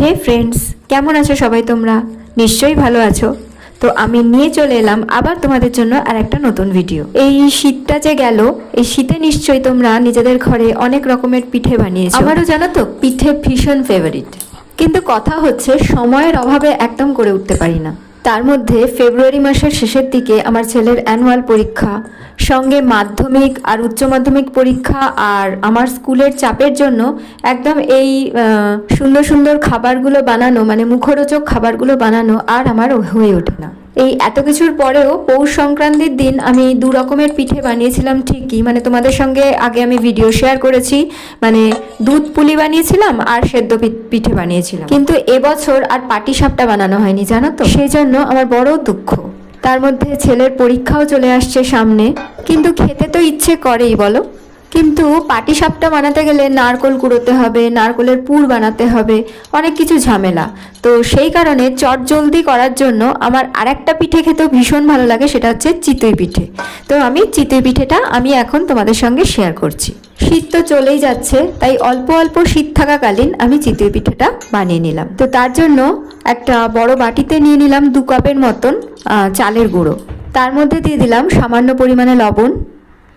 হে friends কেমন আছো সবাই তোমরা? নিশ্চয়ই ভালো আছো। তো আমি নিয়ে চলে এলাম আবার তোমাদের জন্য আর একটা নতুন ভিডিও এই শীতটা যে গেল এই শীতে নিশ্চয়ই তোমরা নিজেদের ঘরে অনেক রকমের পিঠে বানিয়েছো। আমারও জানো তো পিঠে ভীষণ ফেভারিট কিন্তু কথা হচ্ছে সময়ের অভাবে একদম করে উঠতে পারি না। তার মধ্যে ফেব্রুয়ারি মাসের শেষের দিকে আমার ছেলের অ্যানুয়াল পরীক্ষা, সঙ্গে মাধ্যমিক আর উচ্চ মাধ্যমিক পরীক্ষা আর আমার স্কুলের চাপের জন্য একদম এই সুন্দর সুন্দর খাবারগুলো বানানো মানে মুখরোচক খাবারগুলো বানানো আর আমার হয়ে ওঠে না। এই এত কিছুর পরেও পৌষ সংক্রান্তির দিন আমি দু রকমের পিঠে বানিয়েছিলাম ঠিকই। মানে তোমাদের সঙ্গে আগে আমি ভিডিও শেয়ার করেছি। মানে দুধ পুলি বানিয়েছিলাম আর সেদ্ধ পিঠে বানিয়েছিলাম। কিন্তু এবছর আর পাটি সাপটা বানানো হয়নি, জানো তো? সেই জন্য আমার বড় দুঃখ। তার মধ্যে ছেলের পরীক্ষাও চলে আসছে সামনে। কিন্তু খেতে তো ইচ্ছে করেই, বলো? কিন্তু পাটি সাপটা বানাতে গেলে নারকোল কুড়োতে হবে, নারকোলের পুর বানাতে হবে, অনেক কিছু ঝামেলা। তো সেই কারণে চট জলদি করার জন্য আমার আরেকটা পিঠে খেতেও ভীষণ ভালো লাগে, সেটা হচ্ছে চিতই পিঠে। তো আমি চিতই পিঠেটা আমি এখন তোমাদের সঙ্গে শেয়ার করছি। শীত তো চলেই যাচ্ছে, তাই অল্প অল্প শীত থাকাকালীন আমি চিতই পিঠেটা বানিয়ে নিলাম। তো তার জন্য একটা বড় বাটিতে নিয়ে নিলাম দু কাপের মতন চালের গুঁড়ো। তার মধ্যে দিয়ে দিলাম সামান্য পরিমাণে লবণ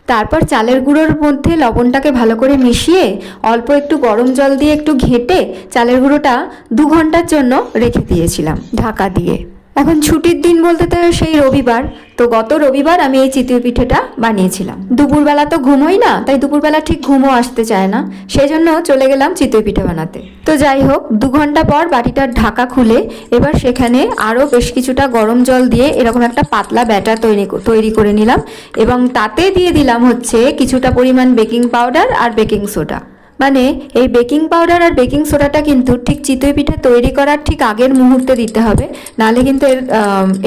তারপর চালের গুঁড়োর মধ্যে লবণটাকে ভালো করে মিশিয়ে অল্প একটু গরম জল দিয়ে একটু ঘেটে চালের গুঁড়োটা দু ঘণ্টার জন্য রেখে দিয়েছিলাম, ঢাকা দিয়ে। এখন ছুটির দিন বলতে তো সেই রবিবার। তো গত রবিবার আমি এই চিতই পিঠেটা বানিয়েছিলাম। দুপুরবেলা তো ঘুমোই না, তাই দুপুরবেলা ঠিক ঘুমও আসতে চায় না। সেই জন্য চলে গেলাম চিতই পিঠে বানাতে। তো যাই হোক, দু ঘণ্টা পর বাটিটার ঢাকা খুলে এবার সেখানে আরও বেশ কিছুটা গরম জল দিয়ে এরকম একটা পাতলা ব্যাটার তৈরি তৈরি করে নিলাম। এবং তাতে দিয়ে দিলাম হচ্ছে কিছুটা পরিমাণ বেকিং পাউডার আর বেকিং সোডা। মানে এই বেকিং পাউডার আর বেকিং সোডাটা কিন্তু ঠিক চিতই পিঠে তৈরি করার ঠিক আগের মুহূর্তে দিতে হবে নাহলে কিন্তু এর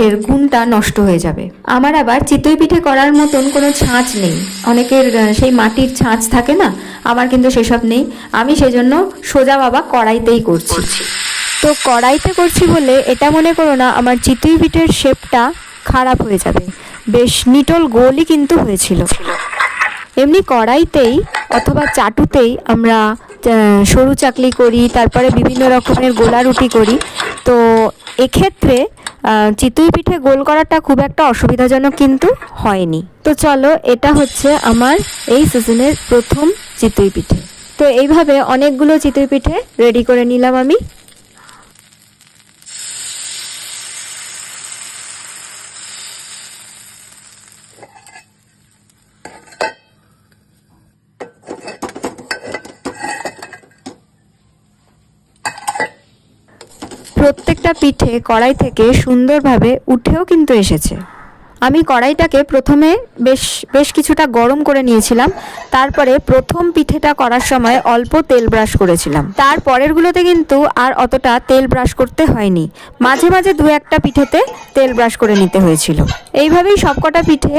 এর গুণটা নষ্ট হয়ে যাবে। আমার আবার চিতই পিঠে করার মতন কোনো ছাঁচ নেই। অনেকের সেই মাটির ছাঁচ থাকে না, আমার কিন্তু সেসব নেই। আমি সেজন্য সোজা বাবা কড়াইতেই করছি। তো কড়াইতে করছি বলে এটা মনে করো না, আমার চিতই পিঠের শেপটা খারাপ হয়ে যাবে। বেশ নিটল গোলই কিন্তু হয়েছিল। এমনি কড়াইতেই অথবা চাটুতেই আমরা সরু চাকলি করি, তারপরে বিভিন্ন রকমের গোলা রুটি করি। তো এক্ষেত্রে চিতই পিঠে গোল করাটা খুব একটা অসুবিধাজনক কিন্তু হয়নি। তো চলো, এটা হচ্ছে আমার এই সিজনের প্রথম চিতই পিঠে। তো এইভাবে অনেকগুলো চিতই পিঠে রেডি করে নিলাম আমি। প্রত্যেকটা পিঠে কড়াই থেকে সুন্দরভাবে উঠেও কিন্তু এসেছে। আমি কড়াইটাকে প্রথমে বেশ বেশ কিছুটা গরম করে নিয়েছিলাম। তারপরে প্রথম পিঠেটা করার সময় অল্প তেল ব্রাশ করেছিলাম। তার পরেরগুলোতে কিন্তু আর অতটা তেল ব্রাশ করতে হয়নি। মাঝে মাঝে দু একটা পিঠেতে তেল ব্রাশ করে নিতে হয়েছিল। এইভাবেই সবকটা পিঠে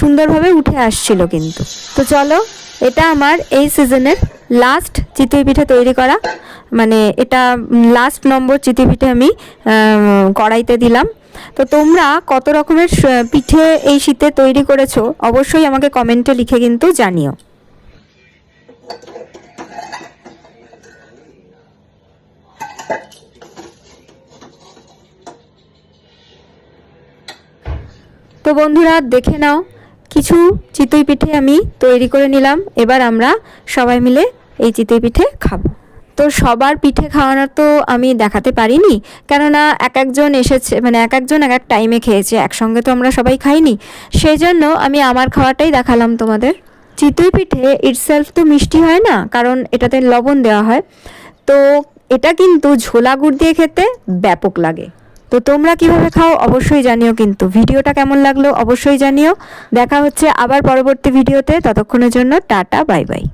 সুন্দরভাবে উঠে আসছিল কিন্তু। তো চলো, এটা আমার এই সিজনের লাস্ট চিতই পিঠে তৈরি করা। মানে এটা লাস্ট নম্বর চিতই পিঠে আমি কড়াইতে দিলাম। তো তোমরা কত রকমের পিঠে এই শীতে তৈরি করেছ, অবশ্যই আমাকে কমেন্টে লিখে কিন্তু জানিও। তো বন্ধুরা, দেখে নাও, কিছু চিতই পিঠে আমি তৈরি করে নিলাম। এবার আমরা সবাই মিলে এই চিতই পিঠে খাব। তো সবার পিঠে খাওয়ানো তো আমি দেখাতে পারিনি। কেননা এক একজন এসেছে মানে এক একজন এক এক টাইমে খেয়েছে, একসঙ্গে তো আমরা সবাই খাইনি। সেই জন্য আমি আমার খাওয়াটাই দেখালাম তোমাদের। চিতই পিঠে ইটসেলফ তো মিষ্টি হয় না, কারণ এটাতে লবণ দেওয়া হয়। তো এটা কিন্তু ঝোলা গুড় দিয়ে খেতে ব্যাপক লাগে। তো তোমরা কীভাবে খাও অবশ্যই জানিও কিন্তু। ভিডিওটা কেমন লাগল অবশ্যই জানিও। দেখা হচ্ছে আবার পরবর্তী ভিডিওতে। ততক্ষণের জন্য টাটা বাই বাই